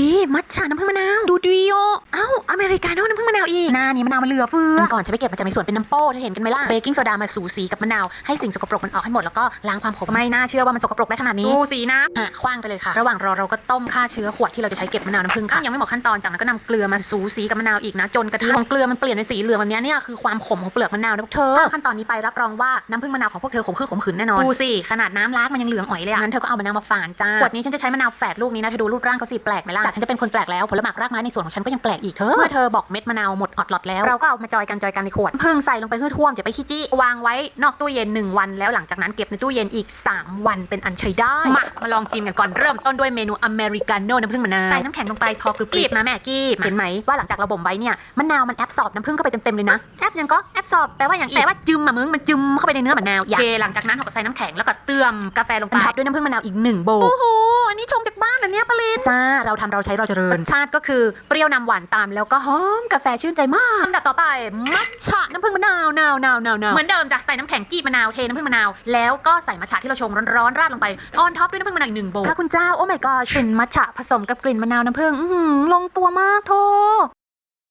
ยมัทฉะน้ำผึ้งมะนาว ดูดีอะเอ้า อเมริกาโน่น้ำผึ้งมะ นาวอีกหน้านี้มะนาวมันเหลือเฟือวันก่อนฉันไปเก็บมาจากในสวนเป็นน้ำโป้เธอเห็นกันไหมล่ะเบกกิ้งโซดามาสูสีกับมะนาวให้สิ่งสกปรกมันออกให้หมดแล้วก็ล้างความขมไม่น่าเชื่อว่ามันสกปรกได้ขนาดนี้ดูสีนะอะคว้างไปเลยค่ะ ระหว่างรอเราก็ต้มฆ่าเชื้อขวดที่เราจะใช้เก็บมะนาวน้ำผึ้งค่ะยังไม่หมดขั้นตอนจากนั้นก็นำเกลือมาสูสีกับมะนาวอีกนะจนกระทั่งเกลือมันเปลี่ยนเป็นสีเหลืองแบบเนี้ยเนี่ยคือความขมของเปลือกมะนาวนะพวกเธอขั้นตอนนี้ไปรับรองว่าน้ำผึ้งมะนาวของพวกเธอขมคือขมขืนแน่นอนดูสิขนาดน้ำล้างมันยังเหลืองอ๋อยเลยอะงั้นเธอก็เอามะนาวมาฝานจ้าขวดนี้ฉันจะใช้มะนาวแฝดลูกนี้นะเธอดูรูปร่างเขาสิแปลกไหมล่ะจากฉันจะเป็นคนแปลกแล้วผลหมากรากไม้ในสวนของฉันก็ยังแปลกอีกเธอเมื่อเธอบอกเม็ดมะนาวหมดออดหลอดแล้ว เราก็เอามาจอยกันจอยกันในขวดพึ่งใส่ลงไปให้ท่วมจะไปขี้จี้ วางไว้นอกตู้เย็น 1 วันแล้วหลังจากนั้นเก็บในตู้เย็นอีก 3 วันเป็นอันใช้ได้ มามาลองจิ้มกันก่อนเริ่มต้นด้วยเมนูอเมริกาโน่น้ำผึ้งมะนาวใส่น้ำแข็งลงไปพอกรึบกีบมาแม่กีบเห็นไหมว่าหลังจากเราบ่มไว้เนี่ยมะนาวมันแอบสอบน้ำผึ้งเข้าไปเต็มๆเลยนะแอบยังก็แอบสอบแปลว่าอย่างอีกแปลว่าจึมอะมึงมันจึมเข้าไปในเนื้อมะนาวโอเคหลังจากนั้นเราก็ใส่น้ำแข็งแล้วก็เติมกาแฟลงไปทับด้วยน้ำผึ้งมะนาวอีกหนึ่งโบ โอ้โหอันนี้ชงจากบ้านนะเนี่ยปลินจ้าเราทำเราใช้เราเจริญรสชาติก็คือเปรี้ยวนำหวานตามแล้วก็หอมกาแฟชื่นใจมากลำดับต่อไปมัทฉะน้ำผึ้งมะนาวนาวนาวนาวเหมือนเดิมจ้ะใส่น้ำแข็งกีบมะนาวเทน้ำผึ้งมะนาวแล้วก็ใส่มัทฉะที่เราชงร้อนๆราดลงไปออนท็อปด้วยน้ำผึ้งมะนาวอีกหนึ่งโบพระคุณเจ้าโอ้ my god กลิ่นมัทฉะผสมกับกลิ่นมะนาวน้ำผึ้งอื้อหือลงตัวมากโท